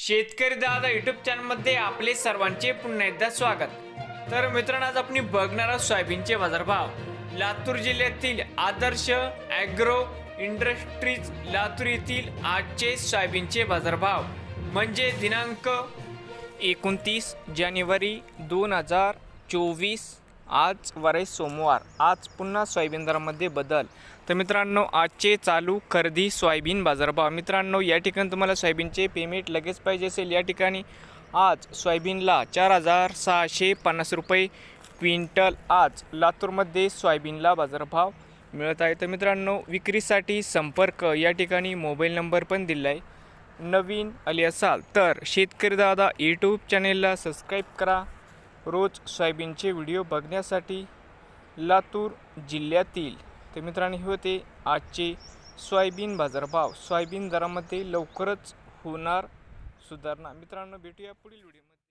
शेतकरी दादा युट्यूब चॅनलमध्ये आपले सर्वांचे पुन्हा एकदा स्वागत. तर मित्रांनो आज आपण बघणार आहोत सोयाबीनचे बाजारभाव. लातूर जिल्ह्यातील आदर्श ॲग्रो इंडस्ट्रीज लातूर येथील आजचे सोयाबीनचे बाजारभाव. म्हणजे दिनांक एकोणतीस जानेवारी दोन हजार चोवीस आज वरे सोमवार आज पुन्हा सोयाबीन दरामध्ये बदल. तर मित्रांनो आजचे चालू खरेदी सोयाबीन बाजारभाव. मित्रांनो या ठिकाणी तुम्हाला सोयाबीनचे पेमेंट लगेच पाहिजे असेल. या ठिकाणी आज सोयाबीनला चार हजार सहाशे पन्नास रुपये क्विंटल आज लातूरमध्ये सोयाबीनला बाजारभाव मिळत आहे. तर मित्रांनो विक्रीसाठी संपर्क या ठिकाणी मोबाईल नंबर पण दिला आहे. नवीन आले असाल तर शेतकरी दादा यूट्यूब चॅनेलला सबस्क्राईब करा. रोज सोयाबीनचे व्हिडिओ बघण्यासाठी लातूर जिल्ह्यातील तर मित्रांनो हे होते आजचे सोयाबीन बाजारभाव. सोयाबीन दरामध्ये लवकरच होणार सुधारणा. मित्रांनो भेटूया पुढील व्हिडिओमध्ये.